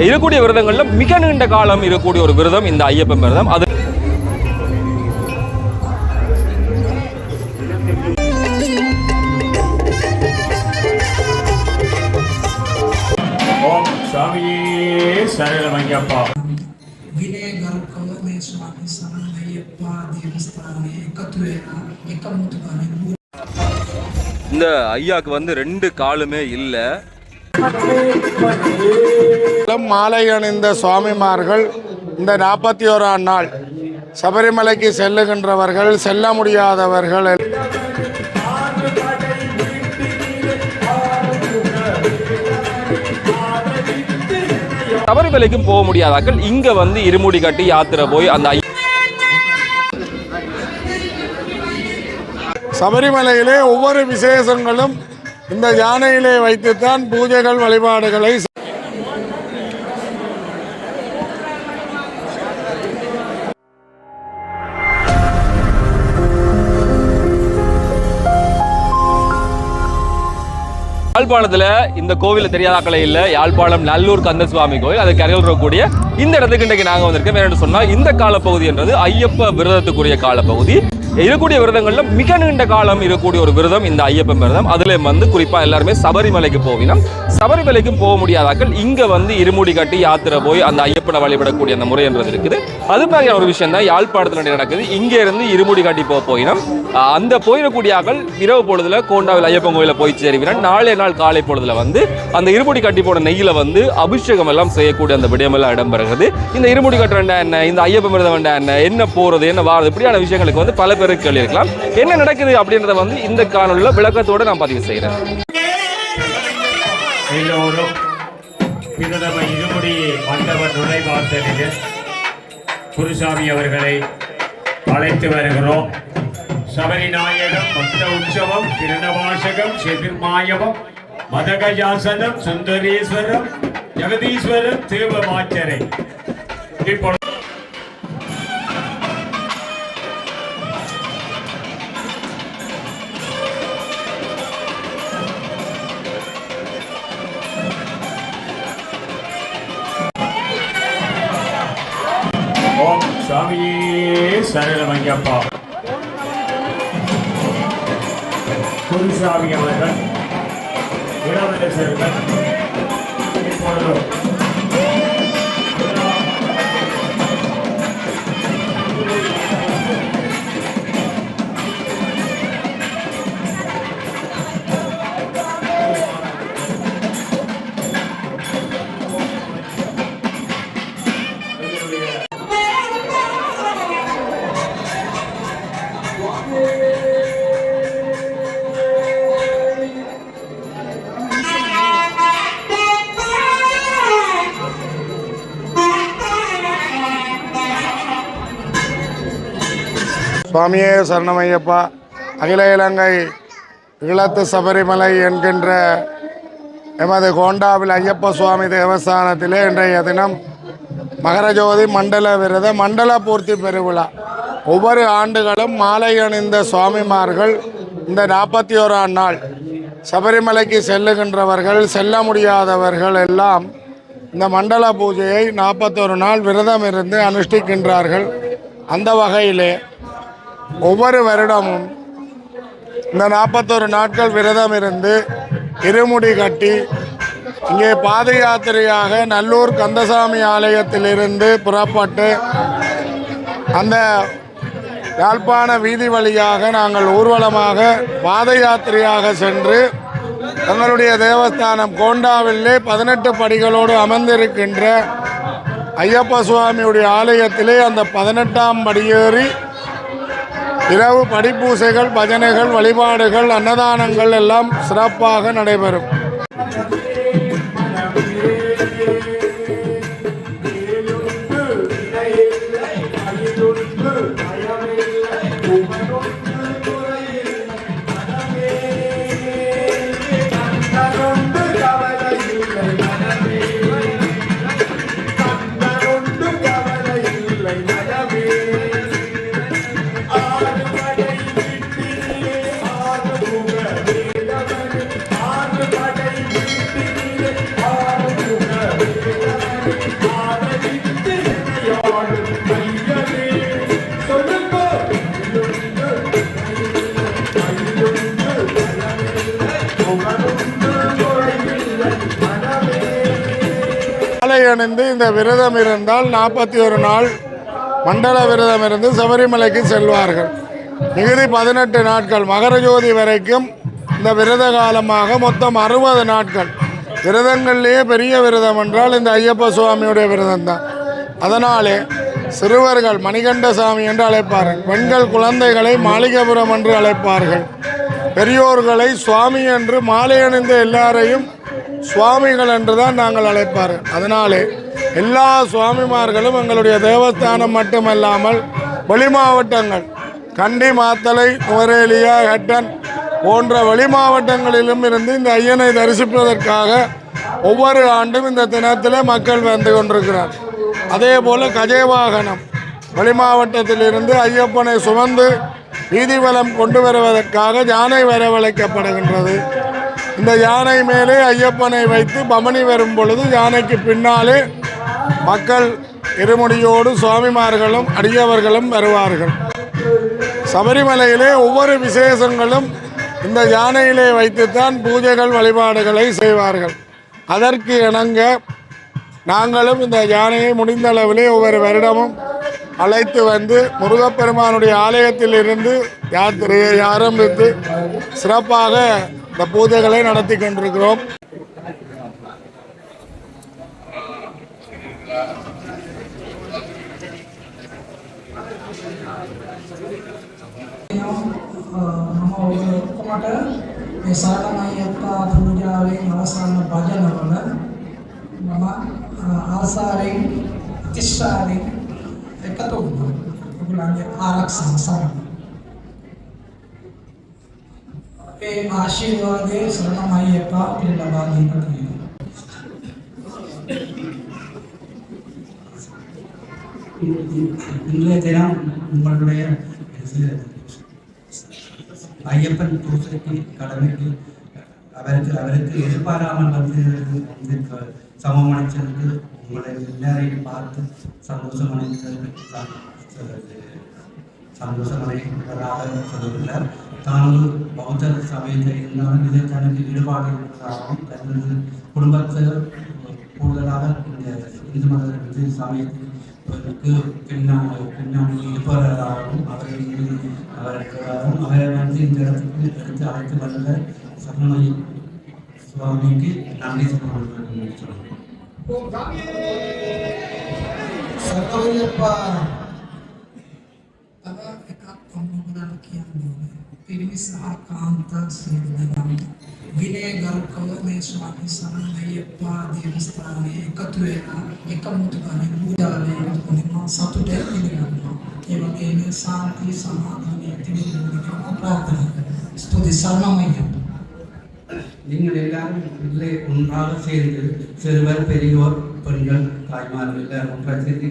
இருக்கக்கூடிய விரதங்களில் மிக நீண்ட காலம் இருக்கக்கூடிய ஒரு விரதம் இந்த ஐயப்பன் விரதம். அது இந்த ஐயாக்கு வந்து ரெண்டு காலுமே இல்லை. மாலை அணிந்த சுவாமிமார்கள் இந்த நாற்பத்தி ஓராம் நாள் சபரிமலைக்கு செல்லுகின்றவர்கள் செல்ல முடியாதவர்கள் சபரிமலைக்கும் போக முடியாதாக்கள்? இங்க வந்து இருமுடி கட்டி யாத்திரை போய் அந்த சபரிமலையிலே ஒவ்வொரு விசேஷங்களும் இந்த யானையிலே வைத்துத்தான் பூஜைகள் வழிபாடுகளை யாழ்ப்பாணத்துல இந்த கோவில தெரியாதாக்களே இல்லை. யாழ்ப்பாணம் நல்லூர் கந்தசுவாமி கோவில் அது கரையில் இருக்கக்கூடிய இந்த இடத்துக்கு இன்றைக்கு நாங்க வந்திருக்கோம். வேணும்னு சொன்னா இந்த காலப்பகுதி என்றது ஐயப்ப விரதத்துக்குரிய காலப்பகுதி. இருக்கக்கூடிய விரதங்களில் மிக நீண்ட காலம் இருக்கக்கூடிய ஒரு விரதம் இந்த ஐயப்பன் விரதம். அதுல வந்து குறிப்பா எல்லாருமே சபரிமலைக்கு போவினோம் சபரிமலைக்கும் போக முடியாதாக்கள் இங்கே வந்து இருமுடி கட்டி யாத்திரை போய் அந்த ஐயப்பனை வழிபடக்கூடிய அந்த முறை என்றது இருக்குது. அது மாதிரியான ஒரு விஷயம் தான் யாழ்ப்பாணத்தில் நடக்குது. இங்கே இருந்து இருமுடி கட்டி போக போயினும். அந்த போயிடக்கூடிய ஆக்கள் இரவு பொழுதுல கோண்டாவில் ஐயப்பன் கோயிலில் போய் சேருவினோம் நாளே நாள் காலை பொழுதுல வந்து அந்த இருமுடி கட்டி போன நெய்யில் வந்து அபிஷேகம் எல்லாம் செய்யக்கூடிய அந்த விடயமெல்லாம் இடம்பெறுகிறது. இந்த இருமுடி கட்டுறண்டா என்ன இந்த ஐயப்பன் மிருதம் வேண்டாம் என்ன என்ன போகிறது என்ன வாரது இப்படியான விஷயங்களுக்கு வந்து பல பேருக்கு கேள்வி இருக்கலாம் என்ன நடக்குது அப்படின்றத வந்து இந்த காணொலியில் விளக்கத்தோடு நான் பதிவு செய்கிறேன் எல்லோரும் பிரதம இருமுடி மண்டப நுழைவாசலில் குருசாமி அவர்களை அழைத்து வருகிறோம். சபரிநாயகம் பக்த உற்சவம் கிரணவாசகம் செதிர்மாயவம் மதகஜாசனம் சுந்தரேஸ்வரம் ஜெகதீஸ்வரம் தேவமாச்சரை இப்பொழுது சுவாமியே சரணமையப்பா குருசாமி அவர்கள் இளவரசர்கள் இப்பொழுது சுவாமியே சரணமையப்பா. அகில இலங்கை இளத்து சபரிமலை என்கின்ற எமது கோண்டாவில் ஐயப்ப சுவாமி தேவஸ்தானத்திலே இன்றைய தினம் மகரஜோதி மண்டல விரத மண்டல பூர்த்தி பெருவிழா. ஒவ்வொரு ஆண்டுகளும் மாலை அணிந்த சுவாமிமார்கள் இந்த நாற்பத்தி ஓராம் நாள் சபரிமலைக்கு செல்லுகின்றவர்கள் செல்ல முடியாதவர்கள் எல்லாம் இந்த மண்டல பூஜையை நாற்பத்தொரு நாள் விரதம் இருந்து அனுஷ்டிக்கின்றார்கள். அந்த வகையிலே ஒவ்வொரு வருடமும் இந்த நாற்பத்தொரு நாட்கள் விரதம் இருந்து இருமுடி கட்டி இங்கே பாத யாத்திரையாக நல்லூர் கந்தசாமி ஆலயத்திலிருந்து புறப்பட்டு அந்த யாழ்ப்பாண வீதி வழியாக நாங்கள் ஊர்வலமாக பாத யாத்திரையாக சென்று தங்களுடைய தேவஸ்தானம் கோண்டாவிலே பதினெட்டு படிகளோடு அமர்ந்திருக்கின்ற ஐயப்ப சுவாமியுடைய ஆலயத்திலே அந்த பதினெட்டாம் படியேறி இரவு படிப்பூசைகள் பஜனைகள் வழிபாடுகள் அன்னதானங்கள் எல்லாம் சிறப்பாக நடைபெறும். அணிந்து இந்த விரதம் இருந்தால் நாற்பத்தி ஒரு நாள் மண்டல விரதம் இருந்து சபரிமலைக்கு செல்வார்கள். மிகுதி பதினெட்டு நாட்கள் மகர ஜோதி வரைக்கும் இந்த விரத காலமாக மொத்தம் அறுபது நாட்கள். விரதங்கள்லேயே பெரிய விரதம் என்றால் இந்த ஐயப்ப சுவாமியுடைய விரதம் தான் அதனாலே சிறுவர்கள் மணிகண்ட சாமி என்று அழைப்பார்கள். பெண்கள் குழந்தைகளை மாளிகபுரம் என்று அழைப்பார்கள். பெரியோர்களை சுவாமி என்று மாலை அணிந்த எல்லாரையும் சுவாமிகள் என்று தான் நாங்கள் அழைப்பார். அதனாலே எல்லா சுவாமிமார்களும் எங்களுடைய தேவஸ்தானம் மட்டுமல்லாமல் வெளி மாவட்டங்கள் கண்டி மாத்தலை நுவரேலியா ஹட்டன் போன்ற வெளி மாவட்டங்களிலும் இருந்து இந்த ஐயனை தரிசிப்பதற்காக ஒவ்வொரு ஆண்டும் இந்த தினத்தில் மக்கள் வந்து கொண்டிருக்கிறார். அதே போல் கஜேவாகனம் வெளி மாவட்டத்திலிருந்து ஐயப்பனை சுமந்து வீதிவலம் கொண்டு வருவதற்காக யானை வரவழைக்கப்படுகின்றது. இந்த யானை மேலே ஐயப்பனை வைத்து பமனி வரும் பொழுது யானைக்கு பின்னாலே மக்கள் இருமுடியோடு சுவாமிமார்களும் அடியவர்களும் வருவார்கள். சபரிமலையிலே ஒவ்வொரு விசேஷங்களும் இந்த யானையிலே வைத்துத்தான் பூஜைகள் வழிபாடுகளை செய்வார்கள். அதற்கு இணங்க நாங்களும் இந்த யானையை முடிந்த அளவிலே ஒவ்வொரு வருடமும் அழைத்து வந்து முருகப்பெருமானுடைய ஆலயத்தில் இருந்து யாத்திரையை ஆரம்பித்து சிறப்பாக இந்த பூஜைகளை நடத்தி கொண்டிருக்கிறோம் ఈ సాధనాయి యొక్క పూజాలి మనసాన్న భజన వల్ల మమ ఆసారి తిష్టారి ఎక్కతో ఉంటుంది ఆరక్ష సారం ಆಶೀರ್ವಾದೆ ಶರಣಮಯ್ಯಪ್ಪ ಇಲ್ಲವಾಗಿ இன்றைய தினம் உங்களுடைய ஐயப்பன் பூசைக்கு கடமைக்கு அவருக்கு அவருக்கு எதிர்பாராமல் வந்து சமம் அடைச்சதுக்கு உங்களை எல்லாரையும் பார்த்து சந்தோஷம் அடைந்தது சந்தோஷம் அடைகின்றதாக சொல்லுகிறார் தானும் பௌத்த சமயத்தை இருந்தாலும் இதில் தனக்கு ஈடுபாடு இருப்பதாகவும் தனது குடும்பத்தை கூடுதலாக இந்த இந்து மத சமயத்திற்கு பின்னாடி பின்னாடி இருப்பதாகவும் அவரை அவருக்காகவும் அவரை வந்து இந்த இடத்துக்கு எடுத்து அழைத்து வந்த சரணமய சுவாமிக்கு நன்றி சொல்லுங்கள் சொல்லுங்கள் తిరిగి సాకాంత సేవనం ವಿನಯ ಗೌರವಮೇ ಸ್ವಾಮಿ ಶರಣಯ್ಯಪ್ಪ ದೇವಸ್ಥಾನ ಏಕತ್ವೇನ ಏಕಮುಖವಾಗಿ ಪೂಜಾಲಯ ನಿಮ್ಮ ಸತುಟೇ ತಿಳಿಯಮ್ಮ ಇವಾಗೇನು ಶಾಂತಿ ಸಮಾಧಾನ ತಿಳಿಯುವ ಪ್ರಾರ್ಥನೆ ಸ್ತುತಿ ಶರಣಮಯ್ಯ நீங்கள் எல்லாரும் உள்ளே ஒன்றாக சேர்ந்து சிறுவர் பெரியோர் பெண்கள் தாய்மார்கள் எல்லாரும் பிரச்சனை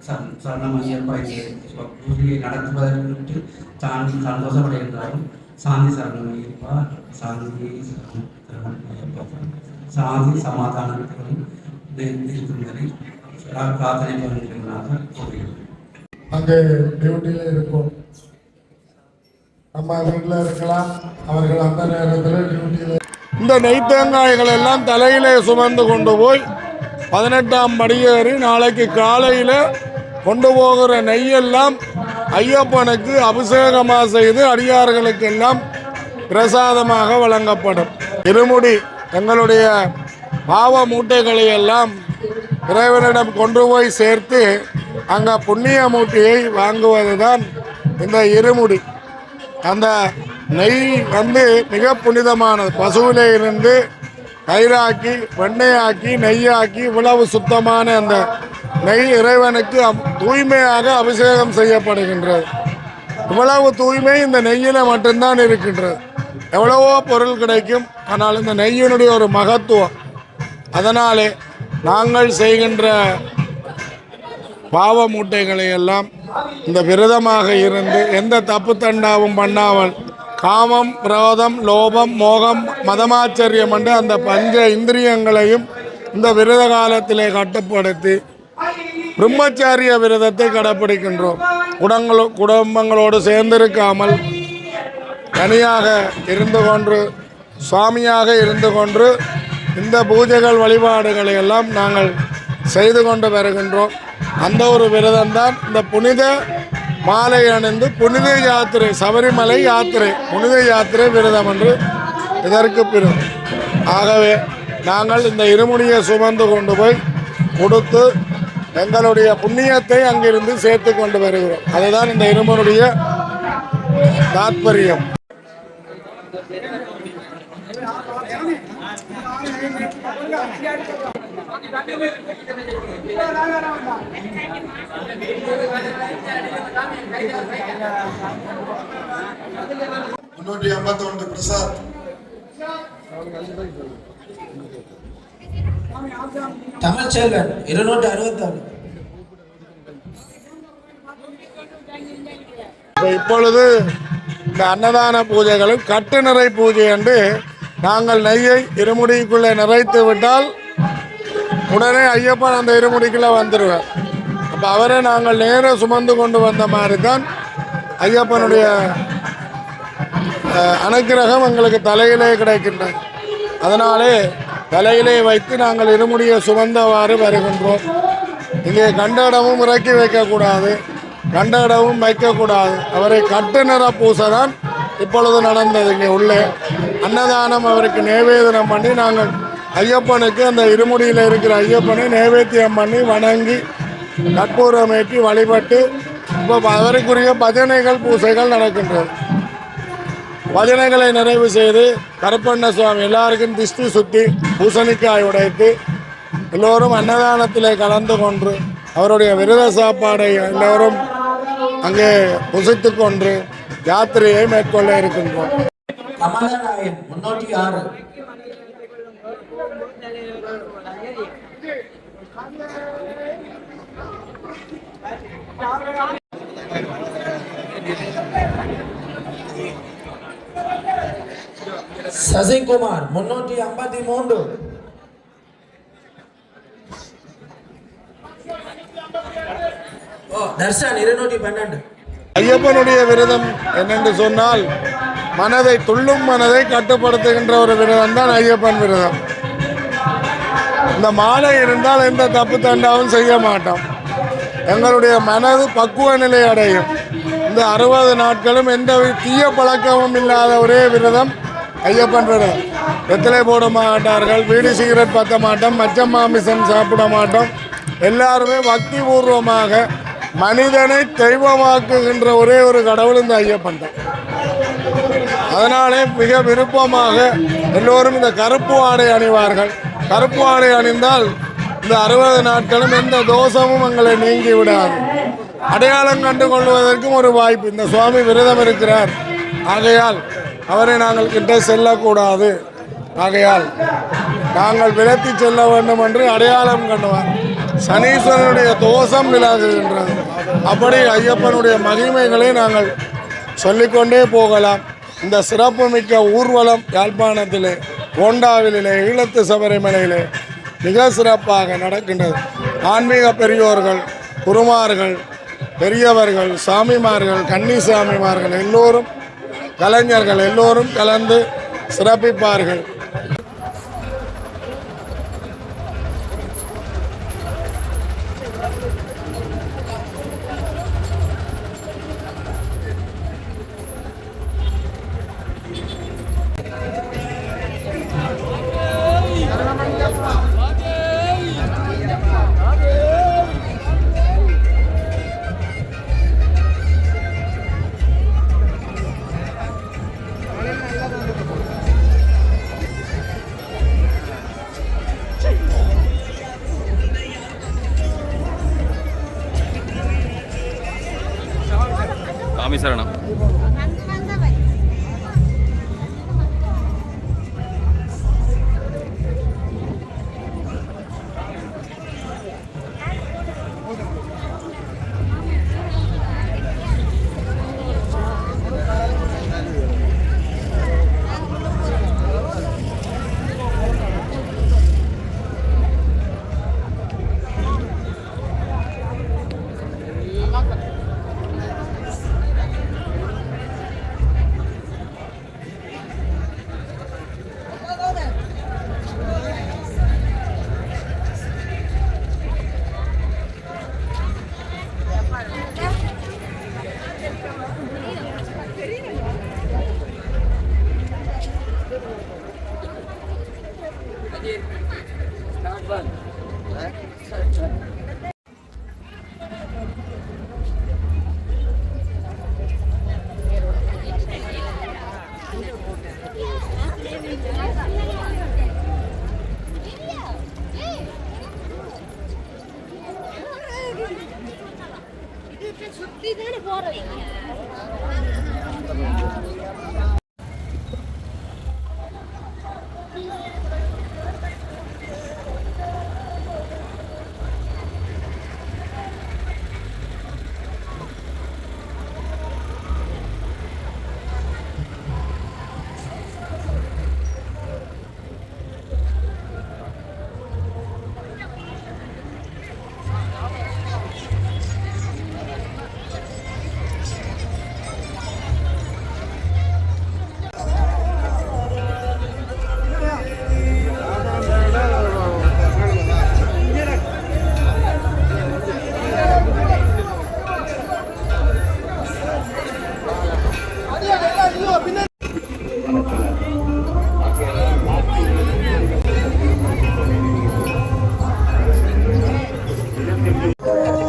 சேர்ந்து இந்த சரண- சரணம் ஐயப்பா இந்த பூஜையை நடத்துவதற்கு தான் சந்தோஷமடைகின்றாலும் சாந்தி சரணம் ஐயப்பா சாந்தி சாந்தி சமாதானத்துடன் இருக்கும்படி பிரார்த்தனை பண்ணுகிறதாக கூறுகிறேன். அங்கே டியூட்டியில் இருக்கும். நம்ம வீட்டில் இருக்கலாம். அவர்கள் அந்த நேரத்தில் டியூட்டியில் இந்த நெய்த்தேங்காய்கள் எல்லாம் தலையிலே சுமந்து கொண்டு போய் பதினெட்டாம் படியேறி நாளைக்கு காலையில் கொண்டு போகிற நெய்யெல்லாம் ஐயப்பனுக்கு அபிஷேகமாக செய்து அடியார்களுக்கெல்லாம் பிரசாதமாக வழங்கப்படும். இருமுடி எங்களுடைய பாவ மூட்டைகளை எல்லாம் இறைவனிடம் கொண்டு போய் சேர்த்து அங்கே புண்ணிய மூட்டையை வாங்குவது தான் இந்த இருமுடி. அந்த நெய் வந்து மிக புனிதமானது. பசுவிலே இருந்து தயிராக்கி வெண்ணெயாக்கி நெய்யாக்கி இவ்வளவு சுத்தமான அந்த நெய் இறைவனுக்கு அம்- தூய்மையாக அபிஷேகம் செய்யப்படுகின்றது. இவ்வளவு தூய்மை இந்த நெய்யில் மட்டும்தான் இருக்கின்றது. எவ்வளவோ பொருள் கிடைக்கும் ஆனால் இந்த நெய்யினுடைய ஒரு மகத்துவம். அதனாலே நாங்கள் செய்கின்ற பாவ மூட்டைகளை எல்லாம் இந்த விரதமாக இருந்து எந்த தப்பு தண்டாவும் பண்ணாமல் காமம் விரோதம் லோபம் மோகம் மதமாச்சரியம் என்று அந்த பஞ்ச இந்திரியங்களையும் இந்த விரத காலத்திலே கட்டுப்படுத்தி பிரம்மச்சாரிய விரதத்தை கடைப்பிடிக்கின்றோம் குடங்களோ குடும்பங்களோடு சேர்ந்திருக்காமல் தனியாக இருந்து கொண்டு சுவாமியாக இருந்து கொண்டு இந்த பூஜைகள் வழிபாடுகளை எல்லாம் நாங்கள் செய்து கொண்டு வருகின்றோம். அந்த ஒரு விரதம்தான் இந்த புனித மாலை அணிந்து புனித யாத்திரை சபரிமலை யாத்திரை புனித யாத்திரை விரதம் என்று இதற்கு பிறகு. ஆகவே நாங்கள் இந்த இருமுடியை சுமந்து கொண்டு போய் கொடுத்து எங்களுடைய புண்ணியத்தை அங்கிருந்து சேர்த்து கொண்டு வருகிறோம். அதுதான் இந்த இருமனுடைய தாத்பரியம். முன்னூற்றி ஐம்பத்தி ஒன்று பிரசாத். தமிழ்ச்செல்வன் இருநூற்றி அறுபத்தாறு. இப்பொழுது இந்த அன்னதான பூஜைகளும் கட்டு நிறை பூஜை என்று நாங்கள் நெய்யை இருமுடிக்குள்ளே நிறைத்து விட்டால் உடனே ஐயப்பன் அந்த இருமுடிக்குள்ளே வந்துடுவார். அப்போ அவரை நாங்கள் நேராக சுமந்து கொண்டு வந்த மாதிரி தான் ஐயப்பனுடைய அனுக்கிரகம் எங்களுக்கு தலையிலே கிடைக்கின்றது. அதனாலே தலையிலே வைத்து நாங்கள் இருமுடியை சுமந்தவாறு வருகின்றோம். இங்கே கண்ட இடமும் இறக்கி வைக்கக்கூடாது. கண்ட இடமும் வைக்கக்கூடாது. அவரை கட்டு நிற பூசை தான் இப்பொழுது நடந்தது இங்கே உள்ளே. அன்னதானம் அவருக்கு நேவேதனம் பண்ணி நாங்கள் ஐயப்பனுக்கு அந்த இருமுடியில் இருக்கிற ஐயப்பனை நேவேத்தியம் பண்ணி வணங்கி கற்பூரமேற்றி வழிபட்டு இப்போ அவருக்குரிய பஜனைகள் பூசைகள் நடக்கின்றது பஜனைகளை நிறைவு செய்து கருப்பண்ண சுவாமி எல்லாருக்கும் திஷ்டி சுற்றி பூசணிக்காய் உடைத்து எல்லோரும் அன்னதானத்திலே கலந்து கொண்டு அவருடைய விரத சாப்பாடை எல்லோரும் அங்கே புசித்து கொண்டு யாத்திரையை மேற்கொள்ள இருக்கின்றோம். கமலராயன் முன்னூற்றி ஆறு. சசிகுமார் முன்னூற்றி ஐம்பத்தி மூன்று. தர்ஷன் இருநூற்றி பன்னெண்டு. ஐயப்பனுடைய விரதம் என்னென்று சொன்னால் மனதை துள்ளும் மனதை கட்டுப்படுத்துகின்ற ஒரு விரதம் தான் ஐயப்பன் விரதம். இந்த மாலை இருந்தால் எந்த தப்பு தண்டாவும் செய்ய மாட்டோம். எங்களுடைய மனது பக்குவ நிலை அடையும். இந்த அறுபது நாட்களும் எந்த தீய பழக்கமும் இல்லாத ஒரே விரதம் ஐயப்பன் விரதம் வெத்தலை போட மாட்டார்கள் வீடு சிகரெட் பற்ற மாட்டோம் மச்சம் மாமிசம் சாப்பிட மாட்டோம். எல்லாருமே பக்தி பூர்வமாக மனிதனை தெய்வமாக்குகின்ற ஒரே ஒரு கடவுள் இந்த ஐயப்பன் தான் அதனாலே மிக விருப்பமாக எல்லோரும் இந்த கருப்பு ஆடை அணிவார்கள். கருப்பு ஆடை அணிந்தால் இந்த அறுபது நாட்களும் எந்த தோஷமும் எங்களை நீங்கி விடாது. அடையாளம் கண்டு கொள்வதற்கும் ஒரு வாய்ப்பு. இந்த சுவாமி விரதம் இருக்கிறார். ஆகையால் அவரை நாங்கள் கிட்ட செல்லக்கூடாது. ஆகையால் நாங்கள் விலத்தி செல்ல வேண்டும் என்று அடையாளம் கண்டவர். சனீஸ்வரனுடைய தோஷம் விலகுகின்றது. அப்படி ஐயப்பனுடைய மகிமைகளை நாங்கள் சொல்லிக்கொண்டே போகலாம். இந்த சிறப்புமிக்க ஊர்வலம் யாழ்ப்பாணத்திலே கோண்டாவிலே ஈழத்து சபரிமலையிலே மிக சிறப்பாக நடக்கின்றது. ஆன்மீக பெரியோர்கள் குருமார்கள் பெரியவர்கள் சாமிமார்கள் கன்னி சாமிமார்கள் எல்லோரும் கலைஞர்கள் எல்லோரும் கலந்து சிறப்பிப்பார்கள்.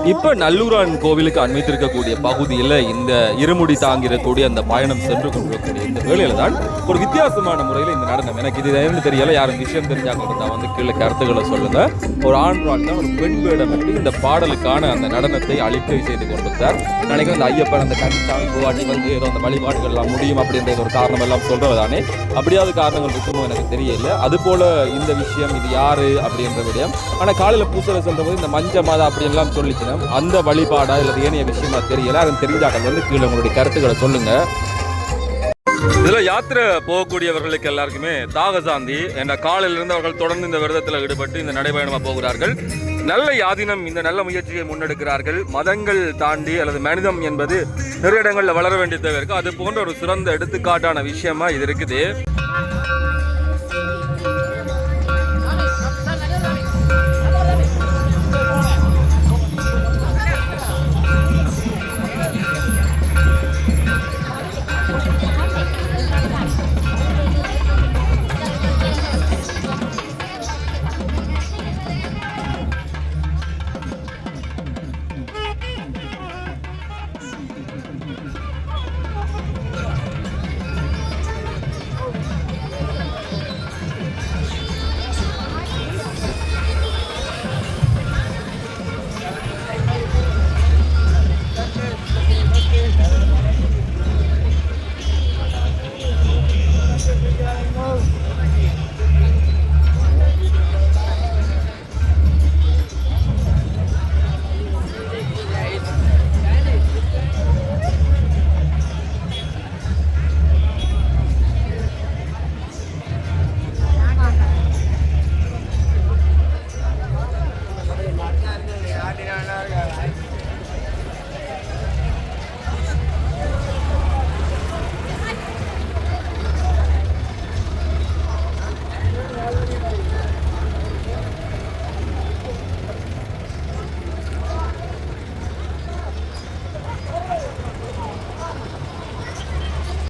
இப்ப நல்லூரான் கோவிலுக்கு அண்மைத்திருக்கக்கூடிய பகுதியில் இந்த இருமுடி தாங்கிடக்கூடிய அந்த பயணம் சென்று கொண்டிருக்கக்கூடிய இந்த வேலையில தான் ஒரு வித்தியாசமான முறையில் இந்த நடனம். எனக்கு இது என்ன தெரியல யாரும் விஷயம் தெரிஞ்சாங்க இருந்தா வந்து கீழே கருத்துக்களை சொல்லுங்க. ஒரு ஆண் தான் ஒரு பெண் வேடம் இந்த பாடலுக்கான அந்த நடனத்தை அழிக்கை செய்து கொண்டிருந்தார். நினைக்கிறேன் அந்த ஐயப்பன் அந்த கன்னிச்சாமி பூவாட்டி வந்து ஏதோ அந்த வழிபாடுகள் எல்லாம் முடியும் அப்படின்ற ஒரு காரணம் எல்லாம் சொல்றது தானே அப்படியாவது காரணங்கள் இருக்குமோ எனக்கு தெரியல. அது போல இந்த விஷயம் இது யாரு அப்படின்ற விடயம். ஆனா காலையில பூசல சொல்ற போது இந்த மஞ்ச மாதா அப்படி எல்லாம் அந்த வழிபாடா இல்லை ஏனைய விஷயமா தெரியல. அதன் தெரிஞ்சாக்கள் வந்து கீழே உங்களுடைய கருத்துக்களை சொல்லுங்க. இதுல யாத்திரை போகக்கூடியவர்களுக்கு எல்லாருக்குமே தாகசாந்தி என்ற காலையில இருந்து அவர்கள் தொடர்ந்து இந்த விரதத்தில் ஈடுபட்டு இந்த நடைபயணமா போகிறார்கள். நல்ல யாதினம் இந்த நல்ல முயற்சியை முன்னெடுக்கிறார்கள். மதங்கள் தாண்டி அல்லது மனிதம் என்பது நிறைய இடங்களில் வளர வேண்டிய தேவை இருக்கு. அது போன்ற ஒரு சிறந்த எடுத்துக்காட்டான விஷயமா இது இருக்குது.